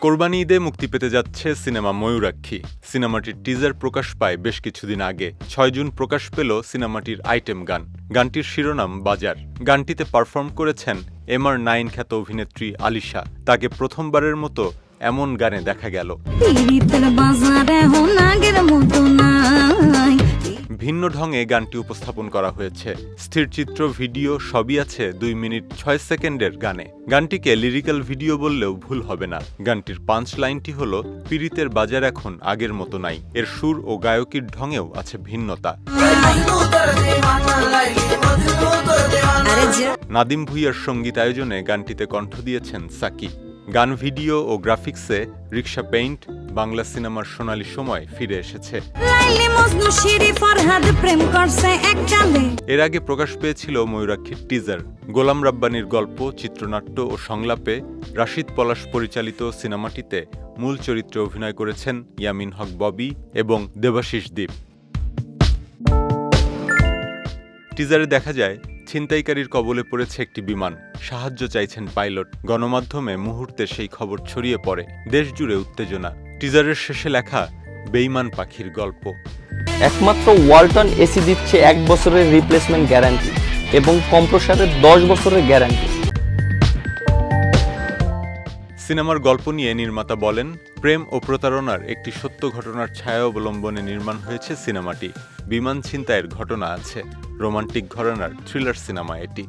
কোরবানি ঈদে মুক্তি পেতে যাচ্ছে সিনেমা ময়ূরাক্ষী। সিনেমাটির টিজার প্রকাশ পায় বেশ কিছুদিন আগে। ছয় জুন প্রকাশ পেল সিনেমাটির আইটেম গান। গানটির শিরোনাম বাজার। গানটিতে পারফর্ম করেছেন এমআর নাইন খ্যাত অভিনেত্রী আলিশা। তাকে প্রথমবারের মতো এমন গানে দেখা গেল। বাজারে আগের মতো নাই। ভিন্ন ঢঙে গানটি উপস্থাপন করা হয়েছে। স্থিরচিত্র ভিডিও সবই আছে দুই মিনিট ছয় সেকেন্ডের গানে। গানটিকে লিরিক্যাল ভিডিও বললেও ভুল হবে না। গানটির পাঁচ লাইনটি হল পীড়িতের বাজার এখন আগের মতো নাই। এর সুর ও গায়কির ঢঙেও আছে ভিন্নতা। নাদিম ভুইয়ার সংগীত আয়োজনে গানটিতে কণ্ঠ দিয়েছেন সাকি গান ভিডিও ও গ্রাফিক্সে রিক্সা পেইন্ট বাংলা সিনেমার সোনালী সময় ফিরে এসেছে। এর আগে প্রকাশ পেয়েছিল ময়ূরাক্ষীর টিজার গোলাম রাব্বানির গল্প চিত্রনাট্য ও সংলাপে রাশিদ পলাশ পরিচালিত সিনেমাটিতে মূল চরিত্রে অভিনয় করেছেন ইয়ামিন হক ববি এবং দেবাশিস দ্বীপ টিজারে দেখা যায় ছিনতাইকারীর কবলে পড়েছে একটি বিমান। সাহায্য চাইছেন পাইলট। গণমাধ্যমে মুহূর্তে সেই খবর ছড়িয়ে পড়ে। দেশজুড়ে উত্তেজনা। টিজারের শেষে লেখা বেইমান পাখির গল্প। একমাত্র ওয়ালটন এসি দিচ্ছে এক বছরের রিপ্লেসমেন্ট গ্যারান্টি এবং কম্প্রসারের দশ বছরের গ্যারান্টি। সিনেমার গল্প নিয়ে নির্মাতা বলেন প্রেম ও প্রতারণার একটি সত্য ঘটনার ছায়া অবলম্বনে নির্মাণ হয়েছে সিনেমাটি। বিমান ছিনতাইয়ের ঘটনা আছে। রোমান্টিক ঘরানার থ্রিলার সিনেমা এটি।